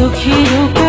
চোখের